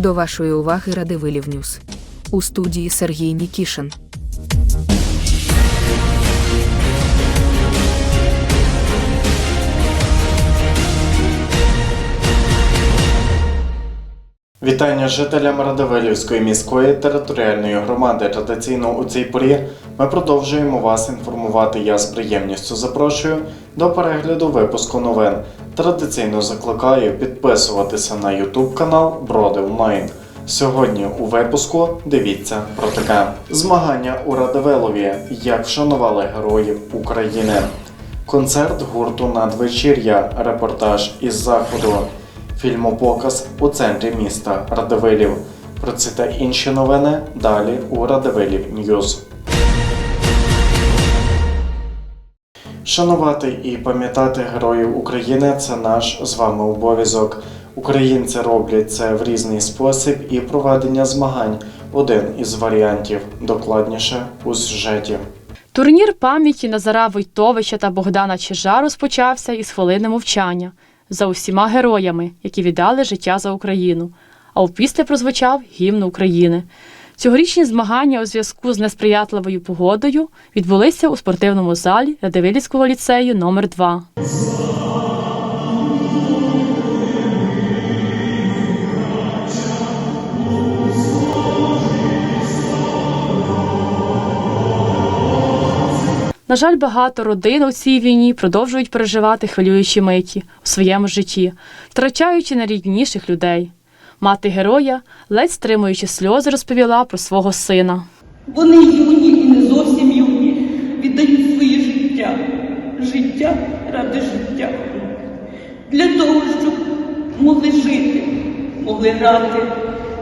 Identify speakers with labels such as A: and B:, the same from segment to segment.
A: До вашої уваги Радивилів Ньюс. У студії Сергій Нікішин.
B: Вітання жителям Радивилівської міської територіальної громади. Традиційно у цій порі ми продовжуємо вас інформувати. Я з приємністю запрошую до перегляду випуску новин. Традиційно закликаю підписуватися на YouTube канал Броди Онлайн. Сьогодні у випуску дивіться про таке змагання у Радивилові. Як вшанували героїв України. Концерт гурту Надвечір'я. Репортаж із заходу. Фільмопоказ у центрі міста Радивилів. Про це та інші новини далі у Радивилів Ньюз. Шанувати і пам'ятати героїв України це наш з вами обов'язок. Українці роблять це в різний спосіб і проведення змагань один із варіантів. Докладніше у сюжеті.
C: Турнір пам'яті Назара Войтовича та Богдана Чижа розпочався із хвилини мовчання за усіма героями, які віддали життя за Україну. А опісля прозвучав гімн України. Цьогорічні змагання у зв'язку з несприятливою погодою відбулися у спортивному залі Радивилівського ліцею номер 2 На жаль, багато родин у цій війні продовжують переживати хвилюючі миті у своєму житті, втрачаючи найрідніших людей. Мати героя, ледь стримуючи сльози, розповіла про свого сина.
D: Вони юні і не зовсім юні, віддають своє життя, життя ради життя. Для того, щоб могли жити, могли грати,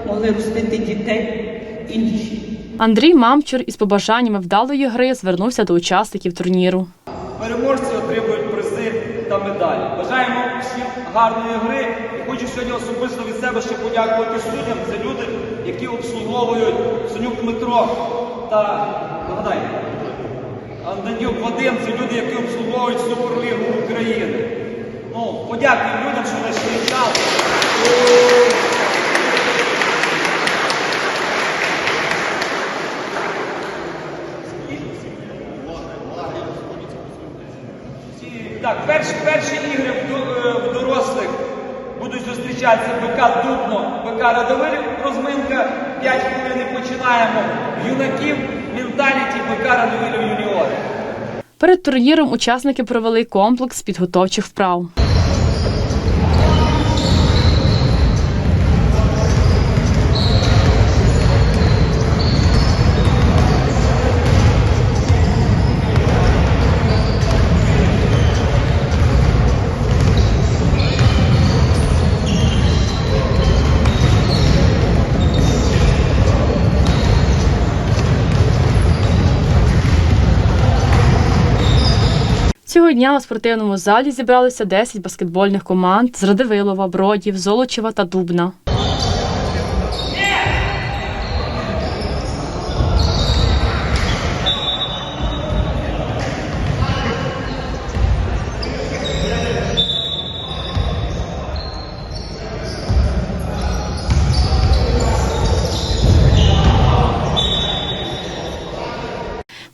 D: могли ростити дітей інші.
C: Андрій Мамчур із побажаннями вдалої гри звернувся до учасників турніру.
E: Переможці отримують призи та медалі. Бажаємо всім гарної гри хочу сьогодні особисто від себе ще подякувати суддям. Це люди, які обслуговують Сонюк Дмитро та нагадай, Андадюк Вадим, це люди, які обслуговують Суперлігу України. Ну, подякуємо людям, що знайшли час. Ці- Так, перші, перші ігри в, до- е, в дорослих будуть зустрічатися БК Дубно, БК Радовилів, розминка, 5 хвилин. Юнаків, менталіті, Бекара Новілів юніори.
C: Перед турніром учасники провели комплекс підготовчих вправ. Дня у спортивному залі зібралися 10 баскетбольних команд з Радивилова, Бродів, Золочева та Дубна.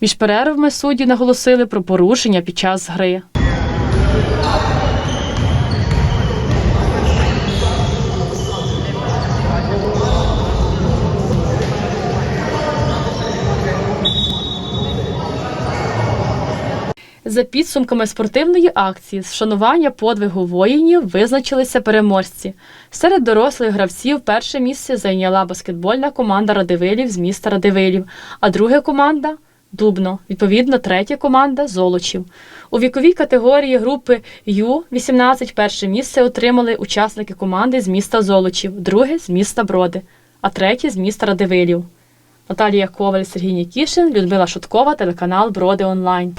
C: Між перервами судді наголосили про порушення під час гри. За підсумками спортивної акції з вшанування подвигу воїнів визначилися переможці. Серед дорослих гравців перше місце зайняла баскетбольна команда Радивилів з міста Радивилів, а друга команда Дубно. Відповідно, третя команда Золочів. У віковій категорії групи Ю-18 перше місце отримали учасники команди з міста Золочів, друге з міста Броди, а третє з міста Радивилів. Наталія Коваль, Сергій Нікішин, Людмила Шуткова, телеканал Броди Онлайн.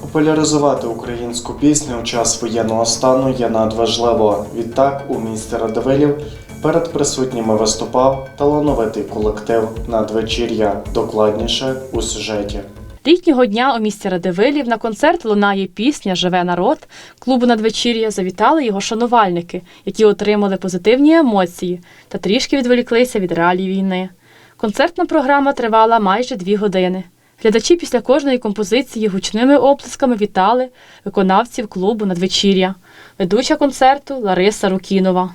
B: Популяризувати українську пісню у час воєнного стану є надважливо. Відтак у місті Радивилів перед присутніми виступав талановитий колектив надвечір'я. Докладніше у сюжеті.
C: Літнього дня у місті Радивилів на концерт лунає пісня Живе народ клубу надвечір'я завітали його шанувальники, які отримали позитивні емоції та трішки відволіклися від реалій війни. Концертна програма тривала майже дві години. Глядачі після кожної композиції гучними оплесками вітали виконавців клубу надвечір'я. Ведуча концерту Лариса Рукінова.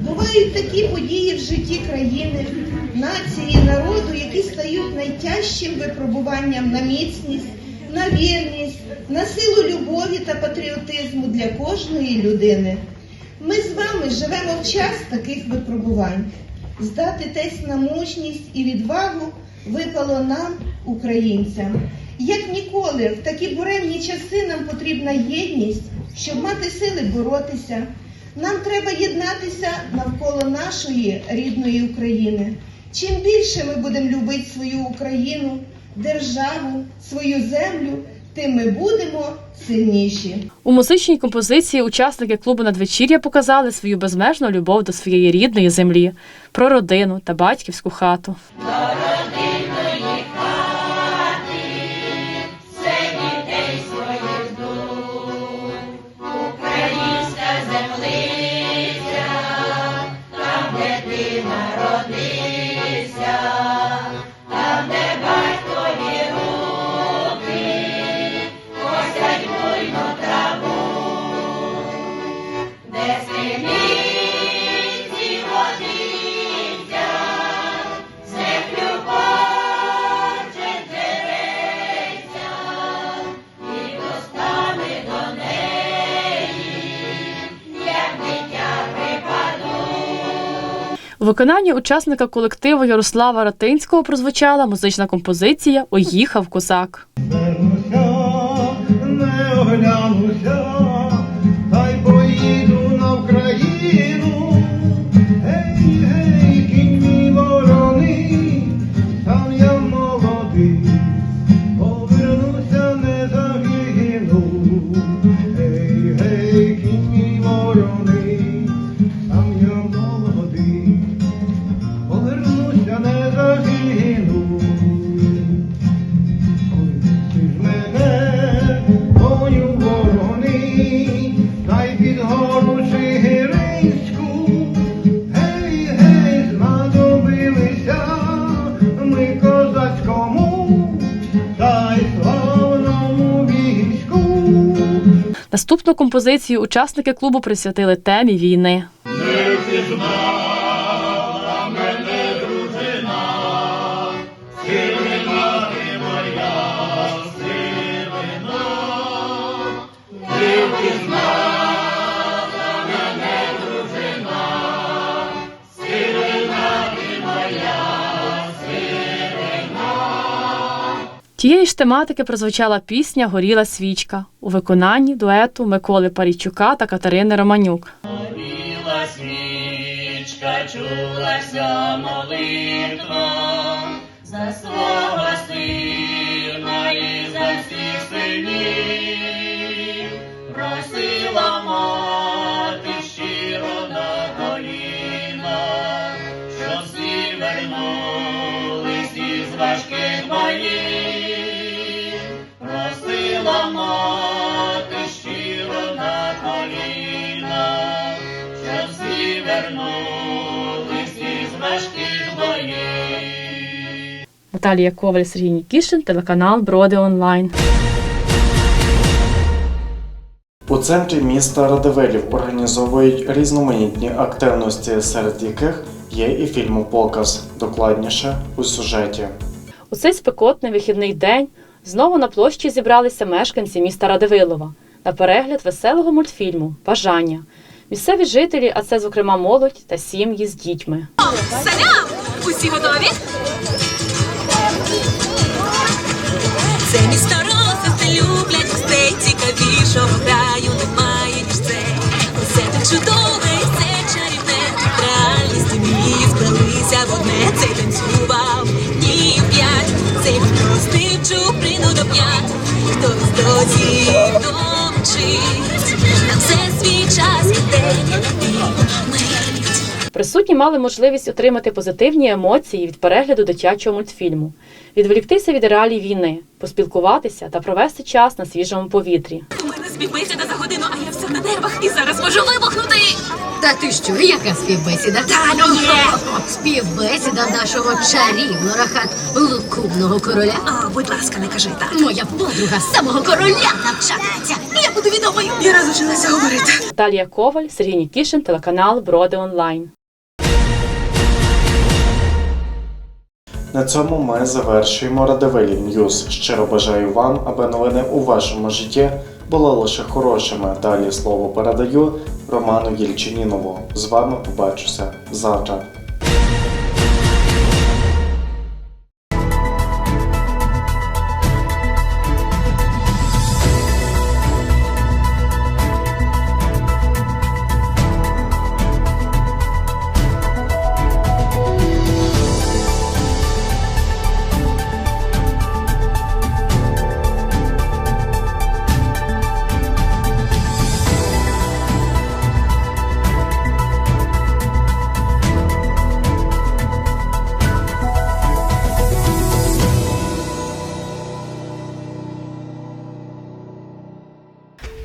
F: Бувають такі події в житті країни, нації, народу, які стають найтяжчим випробуванням на міцність, на вірність, на силу любові та патріотизму для кожної людини. Ми з вами живемо в час таких випробувань. Здати тест на мужність і відвагу випало нам, українцям. Як ніколи, в такі буремні часи нам потрібна єдність, щоб мати сили боротися. Нам треба єднатися навколо нашої рідної України. Чим більше ми будемо любити свою Україну, державу, свою землю, тим ми будемо сильніші.
C: У музичній композиції учасники клубу надвечір'я показали свою безмежну любов до своєї рідної землі, про родину та батьківську хату. У виконанні учасника колективу Ярослава Ратинського прозвучала музична композиція Оїхав козак. Наступну композицію учасники клубу присвятили темі війни. Тієї ж тематики прозвучала пісня Горіла свічка у виконанні дуету Миколи Парійчука та Катерини Романюк.
G: Горіла свічка, чулася молитва за свого сина і за всіх синів. Просила мати щиро на коліна, щоб всі вернулись із важких боїв. Щиро на коліна, щоб всі вернулись із важких боїв.
C: Наталія Коваль, Сергій Нікішин, телеканал Броди Онлайн.
B: У центрі міста Радивилів організовують різноманітні активності, серед яких є і фільмопоказ. Докладніше у сюжеті.
C: У цей спекотний вихідний день знову на площі зібралися мешканці міста Радивилова на перегляд веселого мультфільму Бажання. Місцеві жителі, а це, зокрема, молодь та сім'ї з дітьми.
H: Салям! Усі готові? Це місто розвитки люблять гостей, цікавішого краю немає, ніж це. Усе так чудове, Досі домчить. На
C: Присутні мали можливість отримати позитивні емоції від перегляду дитячого мультфільму, відволіктися від реалій війни, поспілкуватися та провести час на свіжому повітрі.
H: У мене співбесіда за годину, а я все на нервах і зараз можу вибухнути.
I: Та ти що, яка співбесіда?
H: Та ну є!
I: Співбесіда нашого чарівного рахат лукубного короля.
H: А, будь ласка, не кажи так.
I: Моя подруга самого короля навчається. Я буду відомою.
H: Я розучилася говорити.
C: Наталія Коваль, Сергій Нікішин, телеканал Броди Онлайн.
B: На цьому ми завершуємо Радивилів Ньюз. Щиро бажаю вам, аби новини у вашому житті були лише хорошими. Далі слово передаю Роману Єльчинінову. З вами побачуся завтра.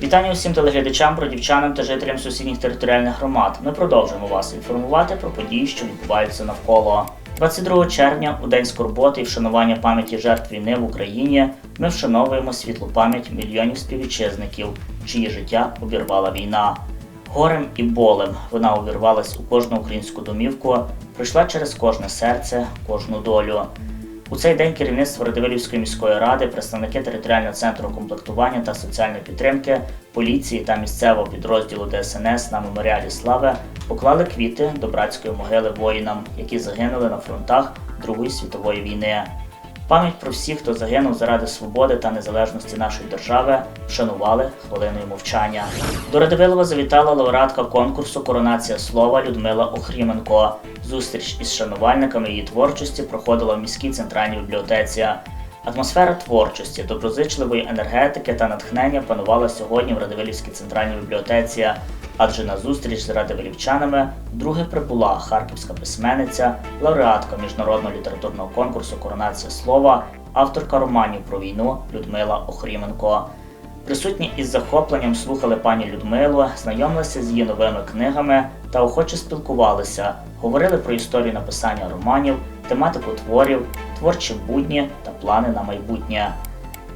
J: Вітання усім телеглядачам, бродівчанам та жителям сусідніх територіальних громад. Ми продовжуємо вас інформувати про події, що відбуваються навколо. 22 червня, у день скорботи і вшанування пам'яті жертв війни в Україні, ми вшановуємо світлу пам'ять мільйонів співвітчизників, чиї життя обірвала війна. Горем і болем вона увірвалась у кожну українську домівку, пройшла через кожне серце, кожну долю. У цей день керівництво Радивилівської міської ради, представники територіального центру комплектування та соціальної підтримки, поліції та місцевого підрозділу ДСНС на меморіалі слави поклали квіти до братської могили воїнам, які загинули на фронтах Другої світової війни. Пам'ять про всіх, хто загинув заради свободи та незалежності нашої держави, вшанували хвилиною мовчання. До Радивилова завітала лауреатка конкурсу Коронація слова Людмила Охріменко. Зустріч із шанувальниками її творчості проходила в міській центральній бібліотеці. Атмосфера творчості, доброзичливої енергетики та натхнення панувала сьогодні в Радивилівській центральній бібліотеці, адже на зустріч з радивилівчанами вдруге прибула харківська письменниця, лауреатка міжнародного літературного конкурсу Коронація слова, авторка романів про війну Людмила Охріменко. Присутні із захопленням слухали пані Людмилу, знайомилися з її новими книгами та охоче спілкувалися, говорили про історію написання романів, тематику творів, творчі будні та плани на майбутнє.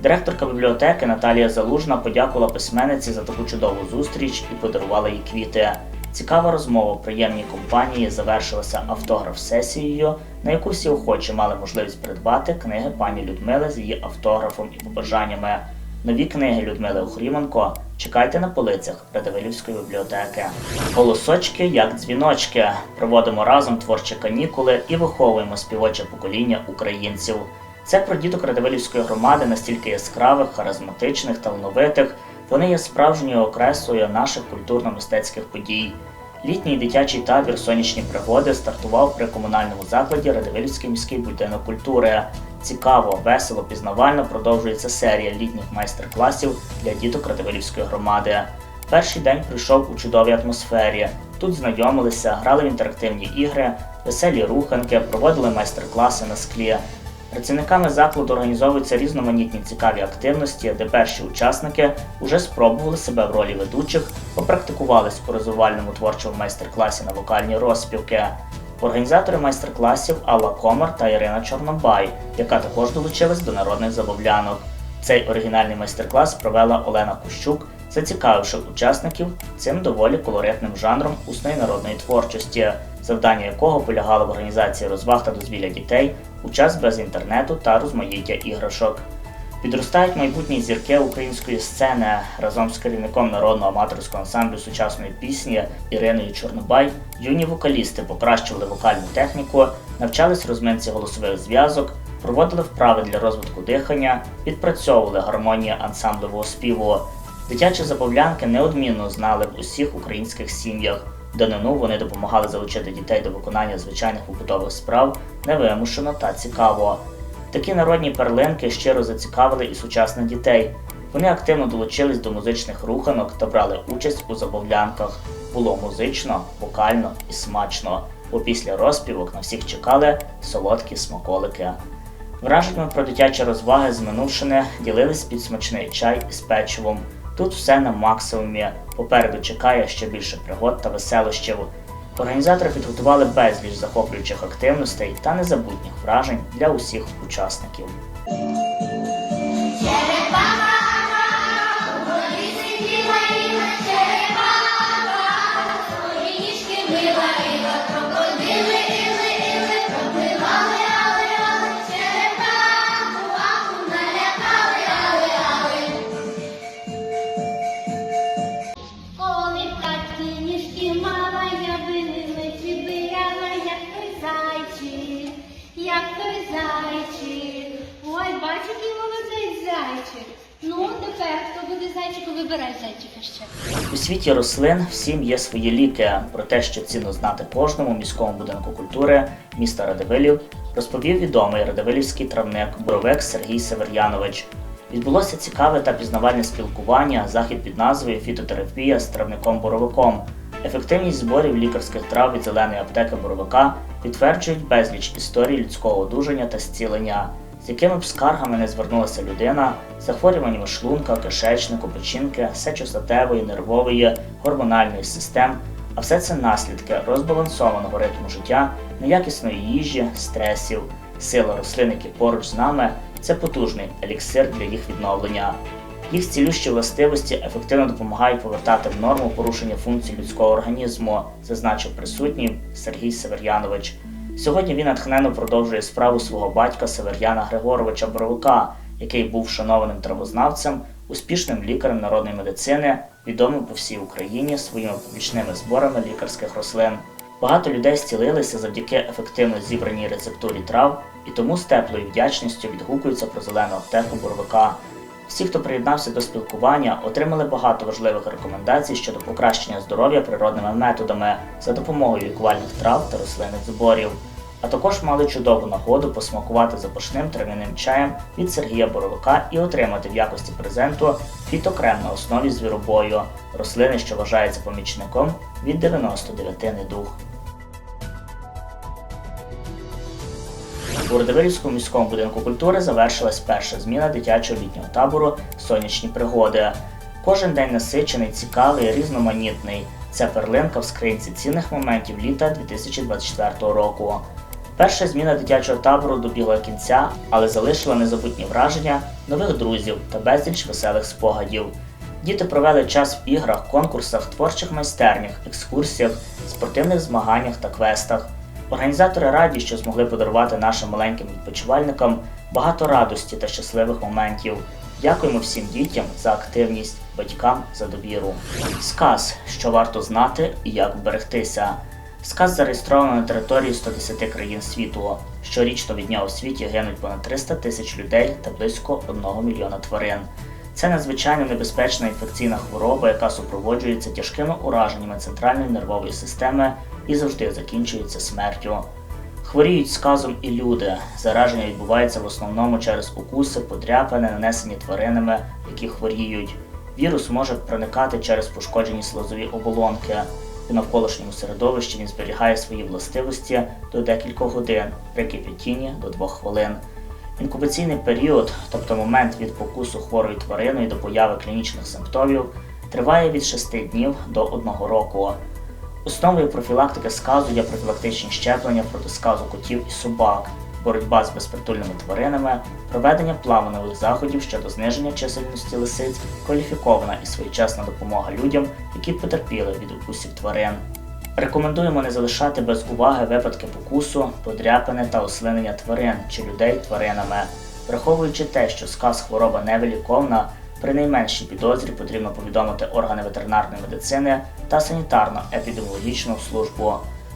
J: Директорка бібліотеки Наталія Залужна подякувала письменниці за таку чудову зустріч і подарувала їй квіти. Цікава розмова в приємній компанії завершилася автограф-сесією, на яку всі охочі мали можливість придбати книги пані Людмили з її автографом і побажаннями. Нові книги Людмили Охріменко чекайте на полицях Радивилівської бібліотеки. Голосочки як дзвіночки. Проводимо разом творчі канікули і виховуємо співоче покоління українців. Це про діток Радивилівської громади настільки яскравих, харизматичних, талановитих. Вони є справжньою окреслою наших культурно-мистецьких подій. Літній дитячий табір Сонячні пригоди стартував при комунальному закладі Радивилівський міський будинок культури. Цікаво, весело, пізнавально продовжується серія літніх майстер-класів для діток Радивилівської громади. Перший день пройшов у чудовій атмосфері. Тут знайомилися, грали в інтерактивні ігри, веселі руханки, проводили майстер-класи на склі. Працівниками закладу організовуються різноманітні цікаві активності, де перші учасники вже спробували себе в ролі ведучих, попрактикувались у розвивальному творчому майстер-класі на вокальні розспівки. Організатори майстер-класів Алла Комар та Ірина Чорнобай, яка також долучилась до народних забавлянок. Цей оригінальний майстер-клас провела Олена Кущук, зацікавивши учасників цим доволі колоритним жанром усної народної творчості, завдання якого полягало в організації розваг та дозвілля дітей у час без інтернету та розмаїття іграшок. Підростають майбутні зірки української сцени разом з керівником народного аматорського ансамблю сучасної пісні Іриною Чорнобай. Юні вокалісти покращували вокальну техніку, навчались розминці голосових зв'язок, проводили вправи для розвитку дихання, відпрацьовували гармонії ансамблевого співу. Дитячі забавлянки неодмінно знали в усіх українських сім'ях. Данину вони допомагали залучити дітей до виконання звичайних побутових справ невимушено та цікаво. Такі народні перлинки щиро зацікавили і сучасних дітей. Вони активно долучились до музичних руханок та брали участь у забавлянках. Було музично, вокально і смачно, бо після розпівок на всіх чекали солодкі смаколики. Враженнями про дитячі розваги з минувшини ділились під смачний чай із печивом. Тут все на максимумі. Попереду чекає ще більше пригод та веселощів. Організатори підготували безліч захоплюючих активностей та незабутніх вражень для усіх учасників.
I: Зайчик. Ну, тепер хто буде зайчику, вибирай зайчика ще.
J: У світі рослин всім є свої ліки. Про те, що цінно знати кожному міському будинку культури міста Радивилів, розповів відомий радивилівський травник Боровик Сергій Север'янович. Відбулося цікаве та пізнавальне спілкування, захід під назвою Фітотерапія з травником Боровиком. Ефективність зборів лікарських трав від зеленої аптеки Боровика підтверджують безліч історій людського одужання та зцілення, з якими б скаргами не звернулася людина, захворюваннями шлунка, кишечнику, печінки, сечостатевої, нервової, гормональної систем, а все це наслідки розбалансованого ритму життя, неякісної їжі, стресів, сила рослин, які поруч з нами це потужний еліксир для їх відновлення. Їх цілющі властивості ефективно допомагають повертати в норму порушення функцій людського організму, зазначив присутній Сергій Север'янович. Сьогодні він натхненно продовжує справу свого батька Север'яна Григоровича Боровика, який був шанованим травознавцем, успішним лікарем народної медицини, відомим по всій Україні своїми публічними зборами лікарських рослин. Багато людей зцілилися завдяки ефективно зібраній рецептурі трав і тому з теплою вдячністю відгукуються про зелену аптеку Боровика. Всі, хто приєднався до спілкування, отримали багато важливих рекомендацій щодо покращення здоров'я природними методами за допомогою лікувальних трав та рослинних зборів. А також мали чудову нагоду посмакувати запашним трав'яним чаєм від Сергія Боровика і отримати в якості презенту фітокрем на основі звіробою, рослини, що вважається помічником від 99 недуг. У Родовилівському міському будинку культури завершилась перша зміна дитячого літнього табору Сонячні пригоди. Кожен день насичений, цікавий, різноманітний. Це перлинка в скринці цінних моментів літа 2024 року. Перша зміна дитячого табору добігла кінця, але залишила незабутні враження, нових друзів та безліч веселих спогадів. Діти провели час в іграх, конкурсах, творчих майстернях, екскурсіях, спортивних змаганнях та квестах. Організатори раді, що змогли подарувати нашим маленьким відпочивальникам багато радості та щасливих моментів. Дякуємо всім дітям за активність, батькам за довіру. Сказ, що варто знати і як вберегтися. Сказ зареєстровано на території 110 країн світу. Щорічно від нього в світі гинуть понад 300 тисяч людей та близько 1 мільйона тварин. Це надзвичайно небезпечна інфекційна хвороба, яка супроводжується тяжкими ураженнями центральної нервової системи і завжди закінчується смертю. Хворіють сказом і люди. Зараження відбувається в основному через укуси, подряпини, нанесені тваринами, які хворіють. Вірус може проникати через пошкоджені слизові оболонки. У навколишньому середовищі він зберігає свої властивості до декількох годин, при кипятінні до 2 хвилин. Інкубаційний період, тобто момент від покусу хворою твариною до появи клінічних симптомів, триває від 6 днів до 1 року. Основою профілактики сказу є профілактичні щеплення проти сказу котів і собак, боротьба з безпритульними тваринами, проведення планових заходів щодо зниження чисельності лисиць, кваліфікована і своєчасна допомога людям, які потерпіли від укусів тварин. Рекомендуємо не залишати без уваги випадки покусу, подряпини та ослинення тварин чи людей тваринами. Враховуючи те, що сказ хвороба невиліковна, при найменшій підозрі потрібно повідомити органи ветеринарної медицини та санітарно-епідеміологічну службу.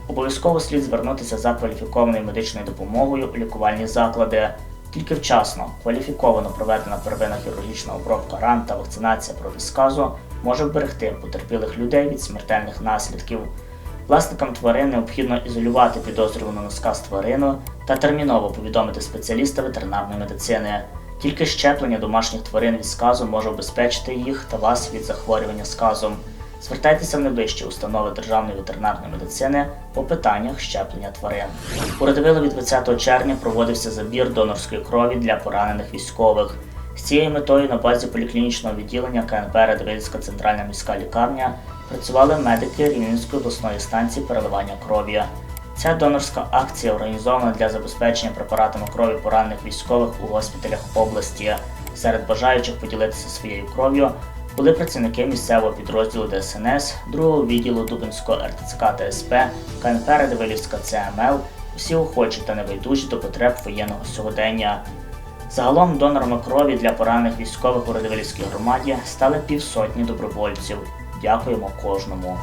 J: Обов'язково слід звернутися за кваліфікованою медичною допомогою у лікувальні заклади. Тільки вчасно, кваліфіковано проведена первинна хірургічна обробка ран та вакцинація проти сказу може вберегти потерпілих людей від смертельних наслідків. Власникам тварин необхідно ізолювати підозрювану на сказ тварину та терміново повідомити спеціаліста ветеринарної медицини. Тільки щеплення домашніх тварин від сказу може обезпечити їх та вас від захворювання сказом. Звертайтеся в найближчі установи Державної ветеринарної медицини по питаннях щеплення тварин. У Радивилові від 20 червня проводився забір донорської крові для поранених військових. З цією метою на базі поліклінічного відділення КНП Радивильська центральна міська лікарня працювали медики Рівненської обласної станції переливання крові. Ця донорська акція організована для забезпечення препаратами крові поранених військових у госпіталях області. Серед бажаючих поділитися своєю кров'ю були працівники місцевого підрозділу ДСНС, другого відділу Дубинського РТЦК та СП, КНП Радивилівська ЦМЛ, усі охочі та небайдужі до потреб воєнного сьогодення. Загалом донорами крові для поранених військових у Радивилівській громаді стали півсотні добровольців. Дякуємо кожному.